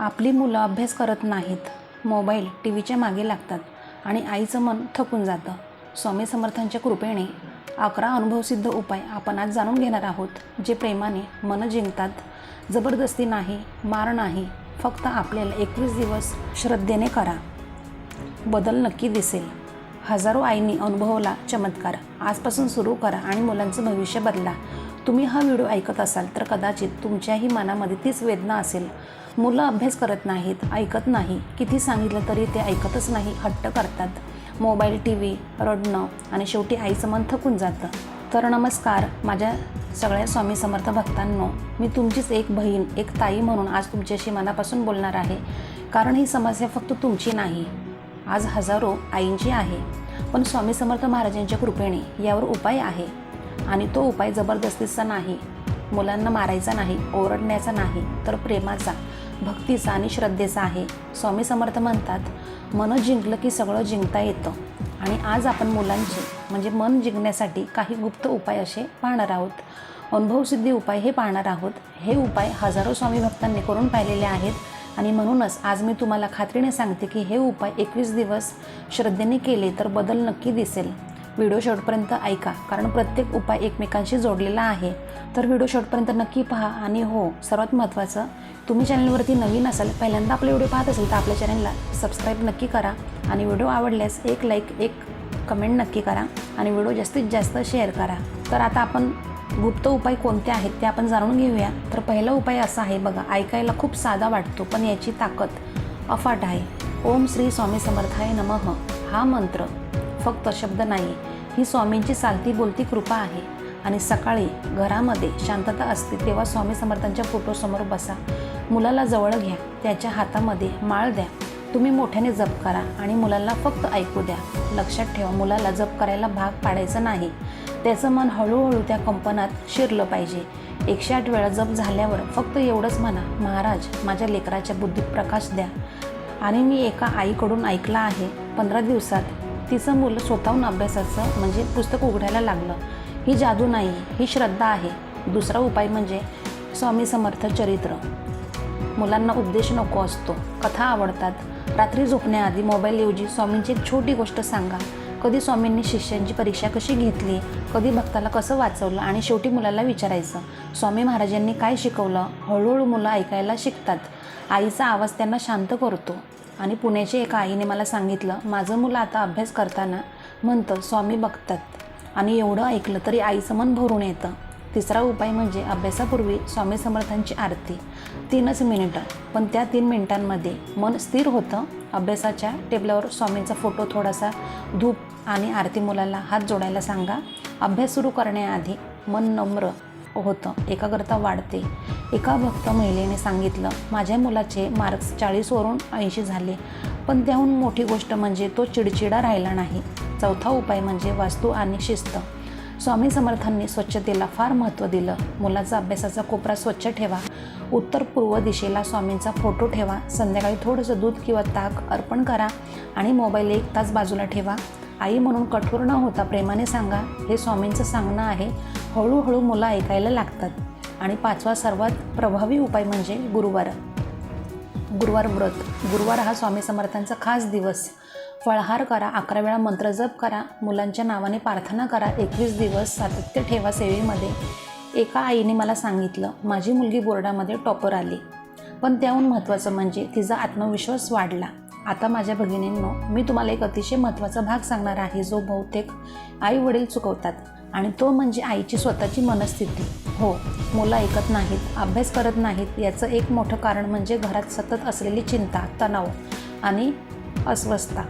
आपली मुलं अभ्यास करत नाहीत. मोबाईल टी व्हीच्या मागे लागतात आणि आईचं मन थकून जातं. स्वामी समर्थांच्या कृपेने अकरा अनुभवसिद्ध उपाय आपण आज जाणून घेणार आहोत जे प्रेमाने मन जिंकतात. जबरदस्ती नाही मार नाही फक्त आपल्याला एकवीस दिवस श्रद्धेने करा. बदल नक्की दिसेल. हजारो आईंनी अनुभवला चमत्कार. आजपासून सुरू करा आणि मुलांचं भविष्य बदला. तुम्ही हा व्हिडिओ ऐकत असाल तर कदाचित तुमच्याही मनामध्ये तीच वेदना असेल. मुलं अभ्यास करत नाहीत ऐकत नाही. किती सांगितलं तरी ते ऐकतच नाही हट्ट करतात. मोबाईल टी व्ही रडणं आणि शेवटी आईचं मन थकून जातं. तर नमस्कार माझ्या सगळ्या स्वामी समर्थ भक्तांनो मी तुमचीच एक बहीण एक ताई म्हणून आज तुमच्याशी मनापासून बोलणार आहे. कारण ही समस्या फक्त तुमची नाही आज हजारो आईंची आहे. पण स्वामी समर्थ महाराजांच्या कृपेने यावर उपाय आहे. आणि तो उपाय जबरदस्तीचा नाही. मुलांना मारायचा नाही ओरडण्याचा नाही तर प्रेमाचा भक्तीचा आणि श्रद्धेचा आहे. स्वामी समर्थ म्हणतात मन जिंकलं की सगळं जिंकता येतं. आणि आज आपण मुलांचे म्हणजे मन जिंकण्यासाठी काही गुप्त उपाय असे पाहणार आहोत. अनुभवसिद्धी उपाय हे पाहणार आहोत. हे उपाय हजारो स्वामी भक्तांनी करून पाहिलेले आहेत आणि म्हणूनच आज मी तुम्हाला खात्रीने सांगते की हे उपाय एकवीस दिवस श्रद्धेने केले तर बदल नक्की दिसेल. व्हिडिओ शेवटपर्यंत ऐका कारण प्रत्येक उपाय एकमेकांशी जोडलेला आहे. तर व्हिडिओ शेवटपर्यंत नक्की पहा आणि हो सर्वात महत्त्वाचं तुम्ही चॅनलवरती नवीन असाल पहिल्यांदा आपले व्हिडिओ पाहत असेल तर आपल्या चॅनलला सबस्क्राईब नक्की करा आणि व्हिडिओ आवडल्यास एक लाईक एक कमेंट नक्की करा आणि व्हिडिओ जास्तीत जास्त शेअर करा. तर आता आपण गुप्त उपाय कोणते आहेत ते आपण जाणून घेऊया. तर पहिला उपाय असा आहे बघा ऐकायला खूप साधा वाटतो पण याची ताकद अफाट आहे. ओम श्री स्वामी समर्थाय नमः. हा मंत्र फक्त शब्द नाही ही स्वामींची चालती बोलती कृपा आहे. आणि सकाळी घरामध्ये शांतता असते तेव्हा स्वामी समर्थांच्या फोटोसमोर बसा. मुलाला जवळ घ्या. त्याच्या हातामध्ये माळ द्या. तुम्ही मोठ्याने जप करा आणि मुलाला फक्त ऐकू द्या. लक्षात ठेवा मुलाला जप करायला भाग पाडायचं नाही. त्याचं मन हळूहळू त्या कंपनात शिरलं पाहिजे. एकशे आठ वेळा जप झाल्यावर फक्त एवढंच म्हणा महाराज माझ्या लेकराच्या बुद्धीत प्रकाश द्या. आणि मी एका आईकडून ऐकलं आहे पंधरा दिवसात तिचं मुलं स्वतःहून अभ्यासाचं म्हणजे पुस्तक उघडायला लागलं. ही जादू नाही ही श्रद्धा आहे. दुसरा उपाय म्हणजे स्वामी समर्थ चरित्र. मुलांना उद्देश नको असतो कथा आवडतात. रात्री झोपण्याआधी मोबाईलऐवजी स्वामींची एक छोटी गोष्ट सांगा. कधी स्वामींनी शिष्यांची परीक्षा कशी घेतली? कधी भक्ताला कसं वाचवलं? आणि शेवटी मुलाला विचारायचं स्वामी महाराजांनी काय शिकवलं? हळूहळू मुलं ऐकायला शिकतात. आईचा आवाज त्यांना शांत करतो. आणि पुण्याची एका आईने मला सांगितलं माझं मुलं आता अभ्यास करताना म्हणतं स्वामी बघतात. आणि एवढं ऐकलं तरी आईचं मन भरून येतं. तिसरा उपाय म्हणजे अभ्यासापूर्वी स्वामी समर्थांची आरती. तीनच मिनिटं पण त्या तीन मिनिटांमध्ये मन स्थिर होतं. अभ्यासाच्या टेबलावर स्वामींचा फोटो थोडासा धूप आणि आरती मुलाला हात जोडायला सांगा. अभ्यास सुरू करण्याआधी मन नम्र होतं. एकाग्रता वाढते. एका भक्त महिलेने सांगितलं माझ्या मुलाचे मार्क्स चाळीसवरून ऐंशी झाले. पण त्याहून मोठी गोष्ट म्हणजे तो चिडचिडा राहिला नाही. चौथा उपाय म्हणजे वास्तू आणि शिस्त. स्वामी समर्थांनी स्वच्छतेला फार महत्त्व दिलं. मुलाचा अभ्यासाचा कोपरा स्वच्छ ठेवा. उत्तर पूर्व दिशेला स्वामींचा फोटो ठेवा. संध्याकाळी थोडंसं दूध किंवा ताक अर्पण करा आणि मोबाईल एक तास बाजूला ठेवा. आई म्हणून कठोर न होता प्रेमाने सांगा हे स्वामींचं सांगणं आहे. हळूहळू मुलं ऐकायला लागतात. आणि पाचवा सर्वात प्रभावी उपाय म्हणजे गुरुवार. गुरुवार व्रत. गुरुवार हा स्वामी समर्थांचा खास दिवस. फळहार करा अकरा वेळा मंत्र जप करा मुलांच्या नावाने प्रार्थना करा एकवीस दिवस सातत्य ठेवा सेवेमध्ये. एका आईने मला सांगितलं माझी मुलगी बोर्डामध्ये टॉपर आली. पण त्याहून महत्त्वाचं म्हणजे तिचा आत्मविश्वास वाढला. आता माझ्या भगिनींनो मी तुम्हाला एक अतिशय महत्त्वाचा भाग सांगणार आहे जो बहुतेक आई वडील चुकवतात. आणि तो म्हणजे आईची स्वतःची मनस्थिती. हो मुलं ऐकत नाहीत अभ्यास करत नाहीत याचं एक मोठं कारण म्हणजे घरात सतत असलेली चिंता तणाव आणि अस्वस्थता.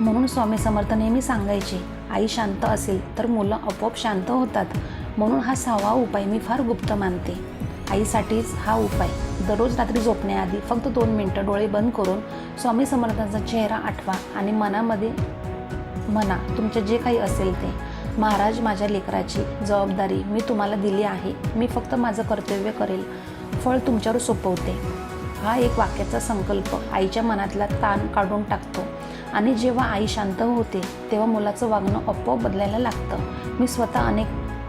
म्हणून स्वामी समर्थ नेहमी सांगायचे आई शांत असेल तर मुलं आपोआप शांत होतात. म्हणून हा सहावा उपाय मी फार गुप्त मानते. आईसाठीच हा उपाय. दररोज रात्री झोपण्याआधी फक्त दोन मिनटं डोळे बंद करून स्वामी समर्थांचा चेहरा आठवा आणि मनामध्ये म्हणा तुमचे जे काही असेल ते महाराज माझ्या लेकराची जबाबदारी मी तुम्हाला दिली आहे. मी फक्त माझं कर्तव्य करेल. फळ तुमच्यावर सोपवते. हा एक वाक्याचा संकल्प आईच्या मनातला ताण काढून टाकतो. आणि जेव्हा आई शांत होते तेव्हा मुलाचं वागणं आपोआप बदलायला लागतं. मी स्वतः अनेक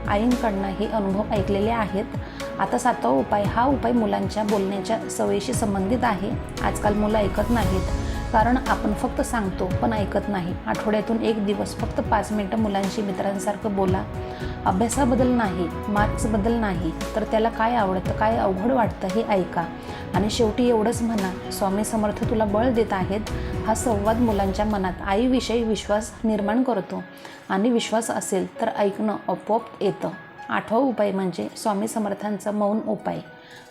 आईंकडनं हे अनुभव ऐकलेले आहेत. आता सातवा उपाय हा उपाय मुलांच्या बोलण्याच्या सवयीशी संबंधित आहे. आजकाल मुलं ऐकत नाहीत. कारण आपण फक्त सांगतो पण ऐकत नाही. आठवड्यातून एक दिवस फक्त पाच मिनटं मुलांशी मित्रांसारखं बोला. अभ्यासाबद्दल नाही मार्क्सबद्दल नाही तर त्याला काय आवडतं काय अवघड वाटतं हे ऐका. आणि शेवटी एवढंच म्हणा स्वामी समर्थ तुला बळ देत आहेत हा संवाद मुलांच्या मनात आईविषयी विश्वास निर्माण करतो. आणि विश्वास असेल तर ऐकणं आपोआप येतं. आठवा उपाय म्हणजे स्वामी समर्थांचा मौन उपाय.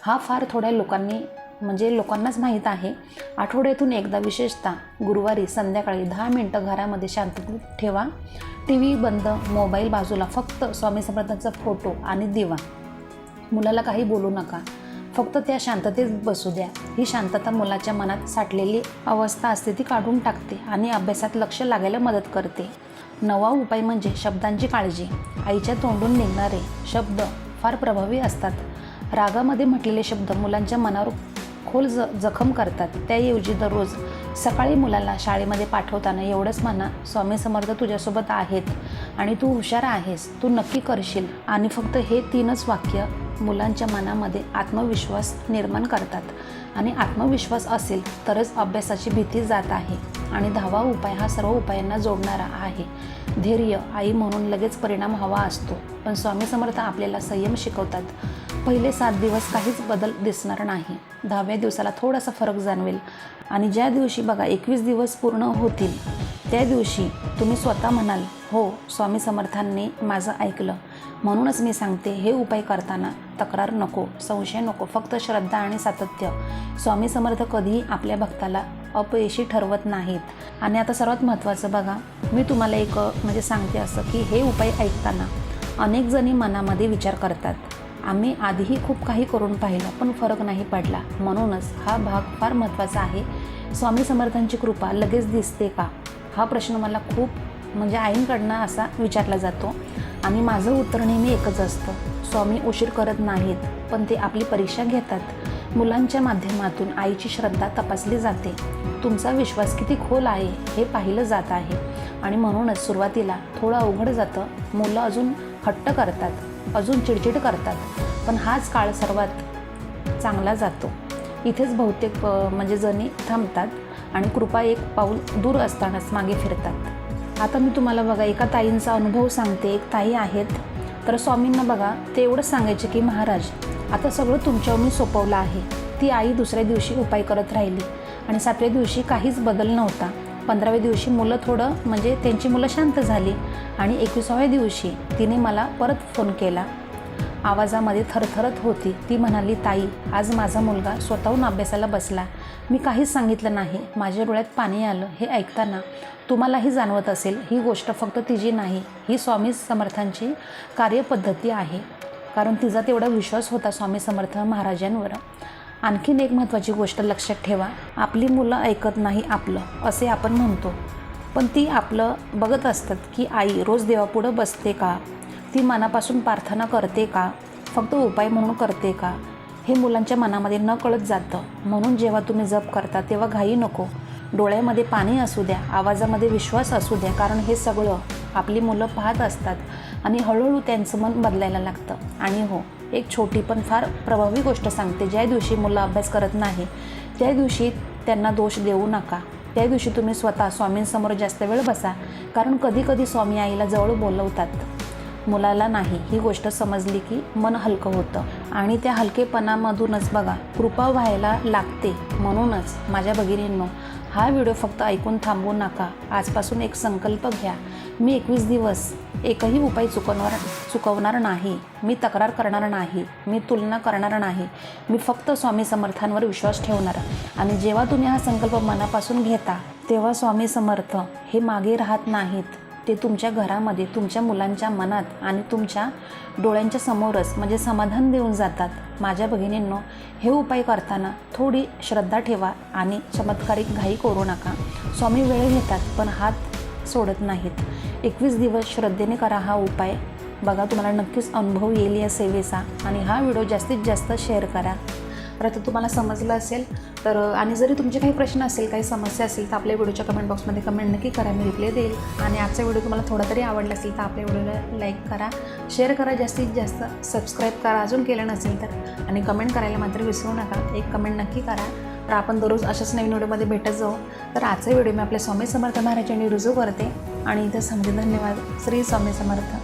हा फार थोड्या लोकांनी म्हणजे लोकांनाच माहीत आहे आठवड्यातून एकदा विशेषतः गुरुवारी संध्याकाळी दहा मिनटं घरामध्ये शांततेत ठेवा. टी व्ही बंद मोबाईल बाजूला फक्त स्वामी समर्थांचा फोटो आणि दिवा. मुलाला काही बोलू नका फक्त त्या शांततेत बसू द्या. ही शांतता मुलाच्या मनात साठलेली अवस्था असते ती काढून टाकते आणि अभ्यासात लक्ष लागायला मदत करते. नवा उपाय म्हणजे शब्दांची काळजी. आईच्या तोंडून निघणारे शब्द फार प्रभावी असतात. रागामध्ये म्हटलेले शब्द मुलांच्या मनावर खोल ज जखम करतात. त्याऐवजी दररोज सकाळी मुलाला शाळेमध्ये पाठवताना एवढंच म्हणा स्वामी समर्थ तुझ्यासोबत आहेत आणि तू हुशार आहेस. तू नक्की करशील. आणि फक्त हे तीनच वाक्य मुलांच्या मनामध्ये आत्मविश्वास निर्माण करतात. आणि आत्मविश्वास असेल तरच अभ्यासाची भीती जात आहे. आणि दहावा उपाय हा सर्व उपायांना जोडणारा आहे. धैर्य आई म्हणून लगेच परिणाम हवा असतो. पण स्वामी समर्थ आपल्याला संयम शिकवतात. पहिले सात दिवस काहीच बदल दिसणार नाही. दहाव्या दिवसाला थोडासा फरक जाणवेल. आणि ज्या दिवशी बघा एकवीस दिवस पूर्ण होतील त्या दिवशी तुम्ही स्वतः म्हणाल हो स्वामी समर्थांनी माझं ऐकलं. म्हणूनच मी सांगते हे उपाय करताना तक्रार नको संशय नको फक्त श्रद्धा आणि सातत्य. स्वामी समर्थ कधीही आपल्या भक्ताला अपयशी ठरवत नाहीत. आणि आता सर्वात महत्त्वाचं बघा मी तुम्हाला एक म्हणजे सांगते असं की हे उपाय ऐकताना अनेक जणी मनामध्ये विचार करतात. आम्ही आधीही खूप काही करून पाहिलं पण फरक नाही पडला. म्हणूनच हा भाग फार महत्त्वाचा आहे. स्वामी समर्थांची कृपा लगेच दिसते का? हा प्रश्न मला खूप म्हणजे आईंकडनं असा विचारला जातो. आणि माझं उत्तर नेहमी एकच असतं. स्वामी उशीर करत नाहीत पण ते आपली परीक्षा घेतात. मुलांच्या माध्यमातून आईची श्रद्धा तपासली जाते. तुमचा विश्वास किती खोल आहे हे पाहिलं जात आहे. आणि म्हणूनच सुरुवातीला थोडं अवघड जातं. मुलं अजून हट्ट करतात अजून चिडचिड करतात. पण हाच काळ सर्वात चांगला जातो. इथेच बहुतेक म्हणजे जणी थांबतात आणि कृपा एक पाऊल दूर असतानाच मागे फिरतात. आता मी तुम्हाला बघा एका ताईंचा अनुभव सांगते. एक ताई आहेत. तर स्वामींना बघा ते एवढंच सांगायचे की महाराज आता सगळं तुमच्यावर मी सोपवलं आहे. ती आई दुसऱ्या दिवशी उपाय करत राहिली. आणि सातव्या दिवशी काहीच बदल नव्हता. पंधराव्या दिवशी मुलं थोडं म्हणजे त्यांची मुलं शांत झाली. आणि एकविसाव्या दिवशी तिने मला परत फोन केला. आवाजामध्ये थरथरत होती. ती म्हणाली ताई आज माझा मुलगा स्वतःहून अभ्यासाला बसला. मी काहीच सांगितलं नाही. माझ्या डोळ्यात पाणी आलं. हे ऐकताना तुम्हालाही जाणवत असेल ही गोष्ट फक्त तिची नाही. ही स्वामी समर्थांची कार्यपद्धती आहे. कारण तिचा तेवढा विश्वास होता स्वामी समर्थ महाराजांवर. आणखीन एक महत्त्वाची गोष्ट लक्षात ठेवा. आपली मुलं ऐकत नाही आपलं असे आपण म्हणतो. पण ती आपलं बघत असतात की आई रोज देवापुढं बसते का? ती मनापासून प्रार्थना करते का? फक्त उपाय म्हणून करते का? हे मुलांच्या मनामध्ये न कळत जातं. म्हणून जेव्हा तुम्ही जप करता तेव्हा घाई नको. डोळ्यामध्ये पाणी असू द्या आवाजामध्ये विश्वास असू द्या कारण हे सगळं आपली मुलं पाहत असतात आणि हळूहळू त्यांचं मन बदलायला लागतं. आणि हो एक छोटी पण फार प्रभावी गोष्ट सांगते. ज्या दिवशी मुलं अभ्यास करत नाही त्या दिवशी त्यांना दोष देऊ नका. त्या दिवशी तुम्ही स्वतः स्वामींसमोर जास्त वेळ बसा कारण कधी कधी स्वामी आईला जवळ बोलवतात. मुलाला नाही. ही गोष्ट समजली की मन हलकं होतं. आणि त्या हलकेपणामधूनच बघा कृपा व्हायला लागते म्हणूनच माझ्या भगिनींनो हा व्हिडिओ फक्त ऐकून थांबवू नका. आजपासून एक संकल्प घ्या. मी एकवीस दिवस एकही उपाय चुकवणार चुकवणार नाही. मी तक्रार करणार नाही. मी तुलना करणार नाही. मी फक्त स्वामी समर्थांवर विश्वास ठेवणार. आणि जेव्हा तुम्ही हा संकल्प मनापासून घेता तेव्हा स्वामी समर्थ हे मागे राहत नाहीत. ते तुमच्या घरामध्ये तुमच्या मुलांच्या मनात आणि तुमच्या डोळ्यांच्या समोरच म्हणजे समाधान देऊन जातात. माझ्या भगिनींनो हे उपाय करताना थोडी श्रद्धा ठेवा आणि चमत्कारिक घाई करू नका. स्वामी वेळ घेतात पण हात सोडत नाहीत. एकवीस दिवस श्रद्धेने करा हा उपाय. बघा तुम्हाला नक्कीच अनुभव येईल या सेवेचा. आणि हा व्हिडिओ जास्तीत जास्त शेअर करा. तर तुम्हाला समजलं असेल. तर आणि जरी तुमचे काही प्रश्न असेल काही समस्या असेल तर आपल्या व्हिडिओच्या कमेंट बॉक्समध्ये कमेंट नक्की करा मी रिप्लाय देईल. आणि आजचा व्हिडिओ तुम्हाला थोडा तरी आवडला असेल तर आपल्या व्हिडिओला लाईक करा. शेअर करा जास्तीत जास्त सबस्क्राईब करा. अजून केलं नसेल तर आणि कमेंट करायला मात्र विसरू नका. एक कमेंट नक्की करा. तर आपण दररोज अशाच नवीन व्हिडिओमध्ये भेटत जाऊ. तर आजचा व्हिडिओ मी आपल्या स्वामी समर्थ महाराजांनी रुजू करते. आणि इथं समजे धन्यवाद. श्री स्वामी समर्थ.